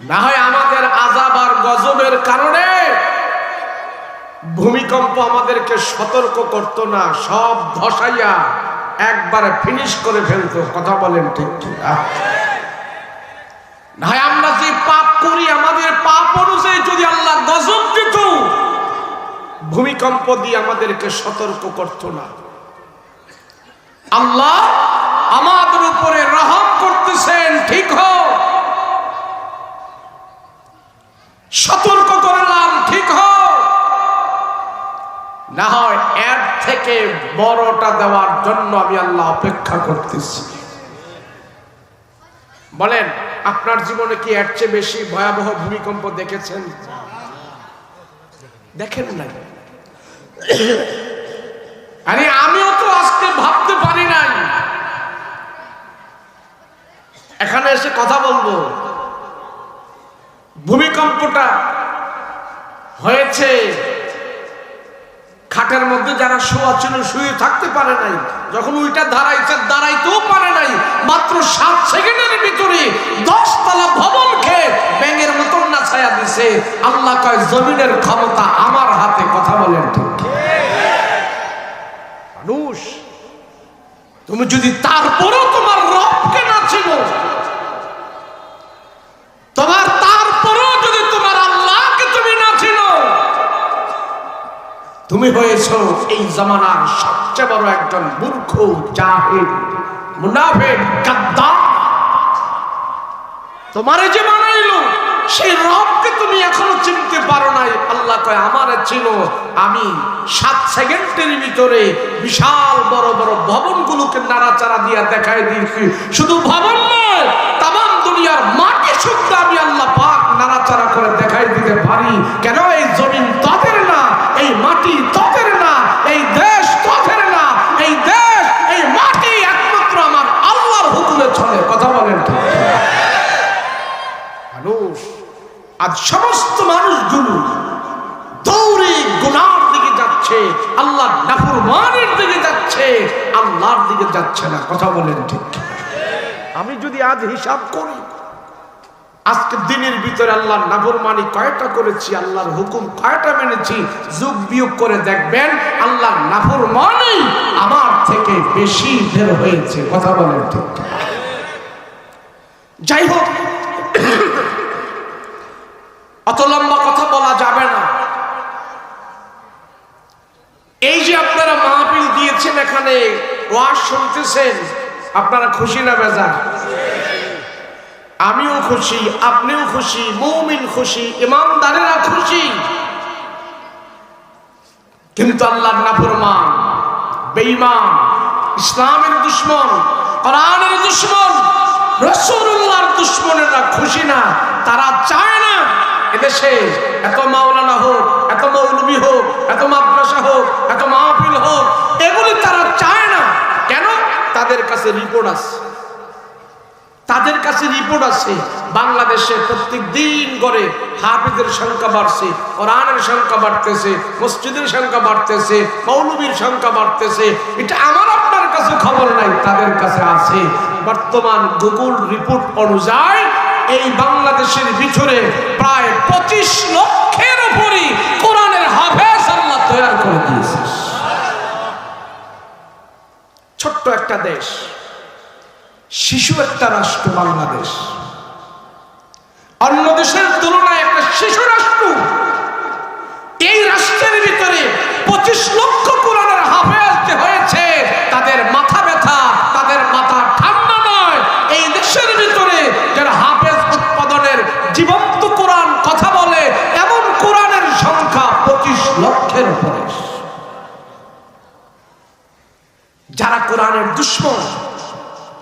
না হয় আমাদের আজাব আর গজবের কারণে ভূমিকম্প আমাদেরকে সতর্ক করতো না, সব ধসাইয়া একবারে ফিনিশ করে ফেলতো, কথা বলেন ঠিক ঠিক না আমরা যে পাপ করি, আমাদের পাপ অনুযায়ী যদি আল্লাহ গজব দিত, ভূমিকম্প দিয়ে আমাদেরকে সতর্ক করতো না। আল্লাহ আমাদের উপরে রহম করতেছেন, ঠিক হোক। সতর্ক করলাম ঠিক না হয় এর থেকে বড়টা দেওয়ার জন্য আমি আল্লাহ অপেক্ষা করতেছি। বলেন, আপনার জীবনে কি এর চেয়ে বেশি ভয়াবহ ভূমিকম্প দেখেছেন? দেখেন নাই। আরে আমিও তো আজকে ভাবতে পারি নাই। এখানে এসে কথা বলব। ভূমিকম্পটা হয়েছে। খাটের মধ্যে যারা শোয়া ছিল শুয়ে থাকতে পারে নাই। যখন ওইটা দাঁড়াইছে, দাঁড়াইতেও পারে নাই। মাত্র সাত সেকেন্ডের ভিতরে দশ তলা ভবন খেয়ে ব্যাঙের মতন না ছায়া দিছে। আল্লাহ কয়, জমিনের ক্ষমতা আমার হাতে। কথা বলেন মানুষ, তুমি যদি তারপরেও তোমার রবকে না ছিল তোমার তারপরেও যদি তোমার আল্লাহকে তুমি না ছিল তুমি হয়েছ এই জামানার সবচেয়ে বড় একজন মূর্খ জাহিদ মুনাফেক, গাদ্দার। তোমারে যে বানাইলো সেই রবকে তুমি এখনও চিনতে পারো নাই। আল্লাহ কয়, আমারে ছিল আমি সাত সেকেন্ডের ভিতরে বিশাল বড় বড় ভবনগুলোকে নাড়াচাড়া দিয়া দেখাই দিয়েছি। শুধু ভবন নয় তাম দুনিয়ার মাটি শুদ্ধ আমি আল্লাহ পাক নাড়াচাড়া করে দেখাই দিতে পারি কেন এই জমিন তাদের না এই মাটি তাদের না এই দেশ তাদের না এই দেশ এই মাটি একমাত্র আমার আল্লাহর হুকুমে চলে কথা বলেন ঠিক মানুষ আজ সমস্ত মানুষগুলো দৌড়ে গুনার দিকে যাচ্ছে আল্লাহ নাফরমানের দিকে যাচ্ছে, আল্লাহর দিকে যাচ্ছে না। কথা বলেন ঠিক। আমি যদি আজ হিসাব করি, আজকে দিনের ভিতরে আল্লাহর নাফরমানি কয়টা করেছি, আল্লাহর হুকুম কয়টা মেনেছি, যুগ বিয়োগ করে দেখবেন, আল্লাহর নাফরমানি আমার থেকে বেশি বের হয়েছে। কথা বলেন ঠিক। যাই হোক অত লম্বা কথা বলা যাবে না এই যে আপনারা মাহফিল দিয়েছেন এখানে ওয়াজ শুনতেছেন, আপনারা খুশি না বেজা আমিও খুশি, আপনিও খুশি, মৌমিন খুশি ইমানদারেরা খুশি। কিন্তু আল্লাহর নাফরমান বেঈমান, ইসলামের দুশ্মন, কোরআনের দুশ্মন রসুল্লাহর দুশ্মনেরা খুশি না, তারা চায় না এদেশে এত মাওলানা হোক, এত মৌলবি হোক, এত মাদ্রাসা হোক, এত মাহফিল হোক এগুলি তারা চায় না কেন তাদের কাছে রিপোর্ট আছে। তাদের কাছে রিপোর্ট আছে, বাংলাদেশে প্রত্যেক দিন করে হাফিজের সংখ্যা বাড়ছে, কোরআনের সংখ্যা বাড়তেছে, মসজিদের সংখ্যা বাড়তেছে, মৌলবীর সংখ্যা বাড়তেছে। এটা আমার আপনার কাছে খবর নাই, তাদের কাছে আছে। বর্তমান গুগল রিপোর্ট অনুযায়ী এই বাংলাদেশের ভিতরে প্রায় পঁচিশ লক্ষের উপরই কোরআনের হাফেজ আল্লাহ তৈরি করে দিয়েছে ছোট্ট একটা দেশ, শিশু একটা রাষ্ট্র, বাংলাদেশ। অন্য দেশের তুলনায় একটা শিশু রাষ্ট্র। এই রাষ্ট্রের ভিতরে পঁচিশ লক্ষ কোরআনের হাফেজ হয়েছে। তাদের মাথা ব্যথা, তাদের মাথা ঠান্ডা নয়। এই দেশের ভিতরে যারা হাফেজ উৎপাদনের জীবন্ত কোরআন কথা বলে, এমন কোরআনের সংখ্যা পঁচিশ লক্ষের উপরে। যারা কোরআনের দুশ্মন,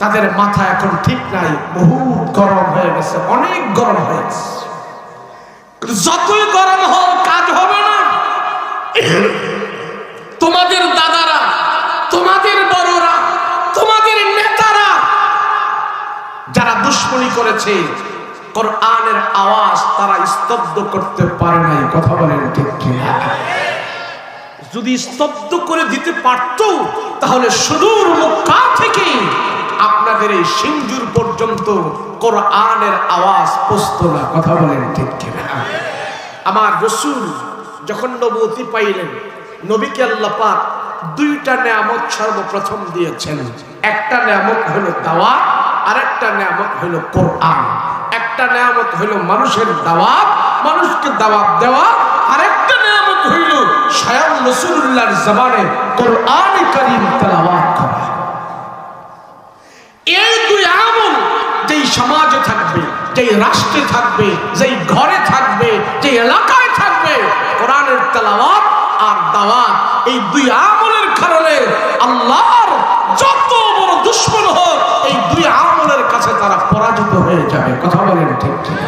তাদের মাথা এখন ঠিক নাই। বহু গরম হয়ে গেছে, অনেক গরম হয়ে গেছে। যতই গরম হোক, কাজ হবে না। তোমাদের দাদারা, তোমাদের বড়রা, তোমাদের নেতারা, যারা দুশ্মনী করেছে, কোরআনের আওয়াজ তারা স্তব্ধ করতে পারে নাই। কথা বলেন ঠিক যদি স্তব্ধ করে দিতে পারত তাহলে সুদূর মক্কা থেকে আপনাদের এই সিঞ্জুর পর্যন্ত কোরআনের আওয়াজ পৌঁছত না। কথা বলেন ঠিক কিনা? আমার রসুল যখন নবতী পাইলেন, নবীকে আল্লাহ পাক দুইটা নিয়ামত সর্বপ্রথম দিয়েছেন। একটা নিয়ামত হলো দাওয়াত আর একটা নিয়ামত হলো কোরআন। একটা নিয়ামত হইল মানুষের দাওয়াত, মানুষকে দাওয়াত দেওয়া আর একটা স্বয়ং রসুল্লাহর জবানে কোরআন করিম তেলাওয়াত করা। এই দুই আমল যেই সমাজে থাকবে, যেই রাষ্ট্রে থাকবে, যেই ঘরে থাকবে যে এলাকায় থাকবে, কোরআনের তেলাওয়াত আর দাওয়াত, এই দুই আমলের কারণে আল্লাহর যত বড় দুশ্মন হোক, এই দুই আমলের কাছে তারা পরাজিত হয়ে যাবে। কথা বলেন ঠিক ঠিক